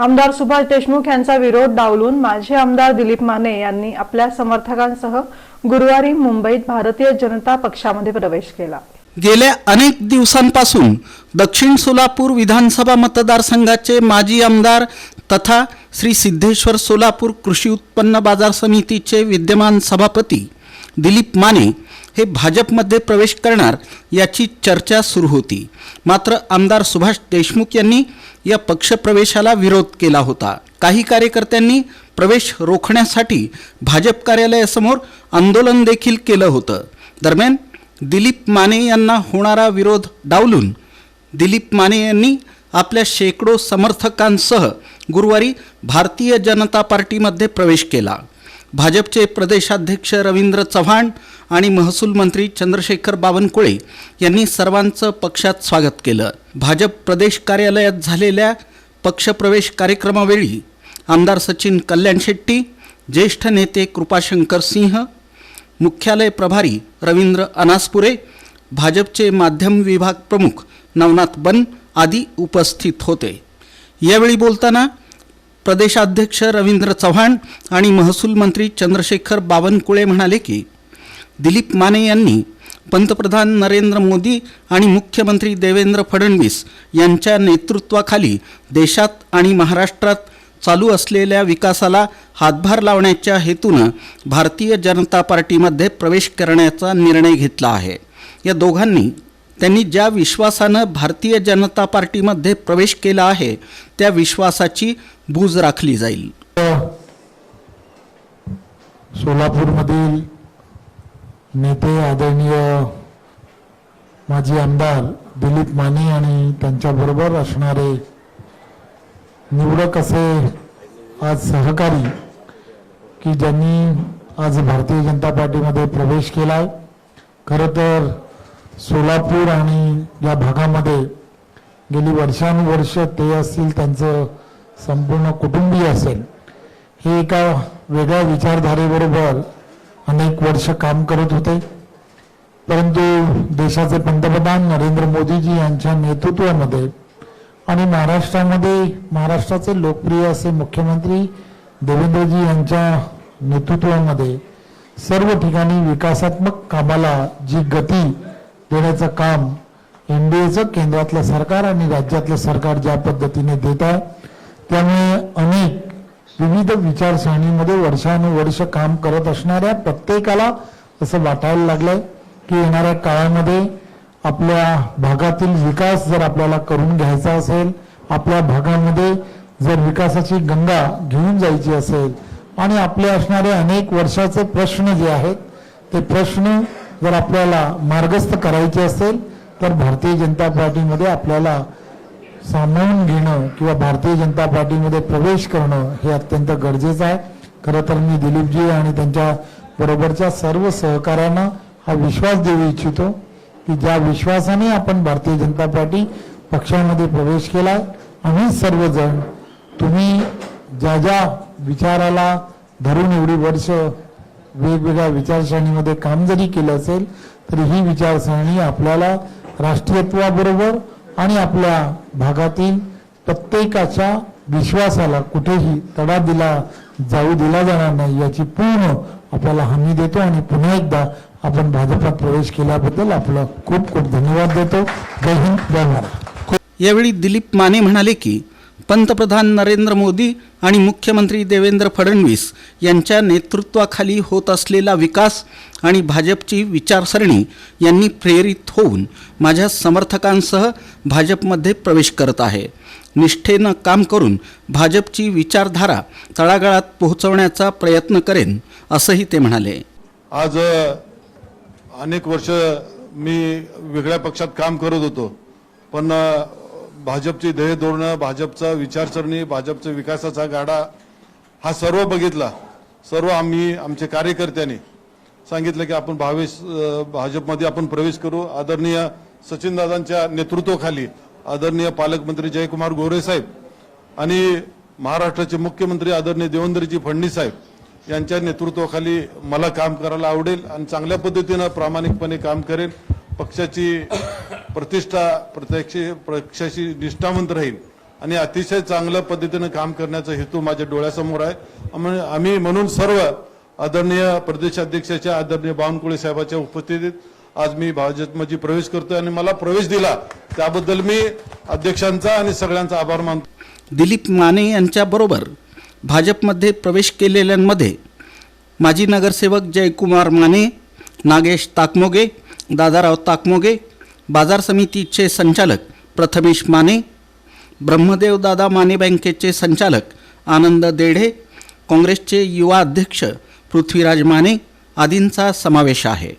आमदार सुभाष देशमुख यांचा विरोध डावलून माजी आमदार दिलीप माने यांनी आपल्या समर्थकांसह गुरुवारी मुंबईत भारतीय जनता पक्षामध्ये प्रवेश केला. गेल्या अनेक दिवसांपासून दक्षिण सोलापूर विधानसभा मतदारसंघाचे माजी आमदार तथा श्री सिद्धेश्वर सोलापूर कृषी उत्पन्न बाजार समितीचे विद्यमान सभापती दिलीप माने हे भाजपमध्ये प्रवेश करणार याची चर्चा सुरू होती. मात्र आमदार सुभाष देशमुख यांनी या पक्षप्रवेशाला विरोध केला होता. काही कार्यकर्त्यांनी प्रवेश रोखण्यासाठी भाजप कार्यालयासमोर आंदोलन देखील केलं होतं. दरम्यान दिलीप माने यांना होणारा विरोध डावलून दिलीप माने यांनी आपल्या शेकडो समर्थकांसह गुरुवारी भारतीय जनता पार्टीमध्ये प्रवेश केला. भाजपचे प्रदेशाध्यक्ष रवींद्र चव्हाण आणि महसूल मंत्री चंद्रशेखर बावनकुळे यांनी सर्वांचं पक्षात स्वागत केलं. भाजप प्रदेश कार्यालयात झालेल्या पक्षप्रवेश कार्यक्रमावेळी आमदार सचिन कल्याण शेट्टी ज्येष्ठ नेते कृपाशंकर सिंह मुख्यालय प्रभारी रवींद्र अनासपुरे भाजपचे माध्यम विभाग प्रमुख नवनाथ बन आदी उपस्थित होते. यावेळी बोलताना प्रदेशाध्यक्ष रवींद्र चव्हाण आणि महसूल मंत्री चंद्रशेखर बावनकुळे म्हणाले की दिलीप माने यांनी पंतप्रधान नरेंद्र मोदी आणि मुख्यमंत्री देवेंद्र फडणवीस यांच्या नेतृत्वाखाली देशात आणि महाराष्ट्रात चालू असलेल्या विकासाला हातभार लावण्याच्या हेतूनं भारतीय जनता पार्टीमध्ये प्रवेश करण्याचा निर्णय घेतला आहे. या दोघांनी त्यांनी ज्या विश्वासानं भारतीय जनता पार्टीमध्ये प्रवेश केला आहे त्या विश्वासाची बूज राखली जाईल. सोलापूरमधील नेते आदरणीय माजी आमदार दिलीप माने आणि त्यांच्याबरोबर असणारे निवडक असे आज सहकारी की ज्यांनी आज भारतीय जनता पार्टीमध्ये प्रवेश केला आहे खरं तर सोलापूर आणि या भागामध्ये गेली वर्षानुवर्ष ते असतील त्यांचं संपूर्ण कुटुंबीय असेल हे एका वेगळ्या विचारधारेबरोबर अनेक वर्ष काम करत होते. परंतु देशाचे पंतप्रधान नरेंद्र मोदीजी यांच्या नेतृत्वामध्ये आणि महाराष्ट्रामध्ये महाराष्ट्राचे लोकप्रिय असे मुख्यमंत्री देवेंद्रजी यांच्या नेतृत्वामध्ये सर्व ठिकाणी विकासात्मक कामाला जी गती देण्याचं काम एन डी एचं केंद्रातलं सरकार आणि राज्यातलं सरकार ज्या पद्धतीने देत आहे त्यामुळे अनेक विविध विचारसरणीमध्ये वर्षानुवर्ष काम करत असणाऱ्या प्रत्येकाला असं वाटायला लागलंय की येणाऱ्या काळामध्ये आपल्या भागातील विकास जर आपल्याला करून घ्यायचा असेल आपल्या भागामध्ये जर विकासाची गंगा घेऊन जायची असेल आणि आपले असणारे अनेक वर्षाचे प्रश्न जे आहेत ते प्रश्न जर आपल्याला मार्गस्थ करायचे असेल तर भारतीय जनता पार्टीमध्ये आपल्याला सामावून घेणं किंवा भारतीय जनता पार्टीमध्ये प्रवेश करणं हे अत्यंत गरजेचं आहे. खरं तर मी दिलीपजी आणि त्यांच्या बरोबरच्या सर्व सहकाऱ्यांना हा विश्वास देऊ इच्छितो की ज्या विश्वासाने आपण भारतीय जनता पार्टी पक्षामध्ये प्रवेश केला आम्ही सर्वजण तुम्ही ज्या ज्या विचाराला धरून एवढी वर्ष वेगवेगळ्या विचारसरणीमध्ये काम जरी केलं असेल तरी ही विचारसरणी आपल्याला राष्ट्रीयत्वाबरोबर आणि आपल्या भागातील प्रत्येकाच्या विश्वासाला कुठेही तडा दिला जाऊ दिला जाणार नाही याची पूर्ण आपल्याला हमी देतो आणि पुन्हा एकदा आपण भाजपात प्रवेश केल्याबद्दल आपलं खूप खूप धन्यवाद देतो. जय हिंद जय महाराज यावेळी दिलीप माने म्हणाले की पंतप्रधान नरेंद्र मोदी आणि मुख्यमंत्री देवेंद्र फडणवीस यांच्या नेतृत्वाखाली होत असलेला विकास आणि भाजपची विचारसरणी यांनी प्रेरित होऊन माझ्या समर्थकांसह भाजपमध्ये प्रवेश करत आहे. निष्ठेनं काम करून भाजपची विचारधारा तळागाळात पोहोचवण्याचा प्रयत्न करेन असंही ते म्हणाले. आज अनेक वर्ष मी वेगळ्या पक्षात काम करत होतो. पण भाजपची ध्येय धोरणं भाजपचा विचारसरणी भाजपचा विकासाचा गाडा हा सर्व बघितला. सर्व आम्ही आमच्या कार्यकर्त्यांनी सांगितलं की आपण भावेश भाजपमध्ये आपण प्रवेश करू. आदरणीय सचिनदादांच्या नेतृत्वाखाली आदरणीय पालकमंत्री जयकुमार गोरे साहेब आणि महाराष्ट्राचे मुख्यमंत्री आदरणीय देवेंद्रजी फडणवीस साहेब यांच्या नेतृत्वाखाली मला काम करायला आवडेल आणि चांगल्या पद्धतीनं प्रामाणिकपणे काम करेन पक्षाची प्रतिष्ठा प्रत्यक्ष पक्षाशी निष्ठावंत राहील. आणि अतिशय चांगल्या पद्धतीनं काम करण्याचा हेतू माझ्या डोळ्यासमोर आहे. आम्ही आम्ही म्हणून सर्व आदरणीय प्रदेशाध्यक्षाच्या आदरणीय बावनकुळे साहेबाच्या उपस्थितीत आज मी भाजपमध्ये प्रवेश करतोय आणि मला प्रवेश दिला. त्याबद्दल मी अध्यक्षांचा आणि सगळ्यांचा आभार मानतो. दिलीप माने यांच्याबरोबर भाजपमध्ये प्रवेश केलेल्यांमध्ये माजी नगरसेवक जयकुमार माने नागेश ताकमोगे दादाराव ताकमोगे बाजार समितीचे संचालक प्रथमेश माने ब्रह्मदेव दादा माने बँकेचे संचालक आनंद देढे काँग्रेसचे युवा अध्यक्ष पृथ्वीराज माने आदींचा समावेश आहे.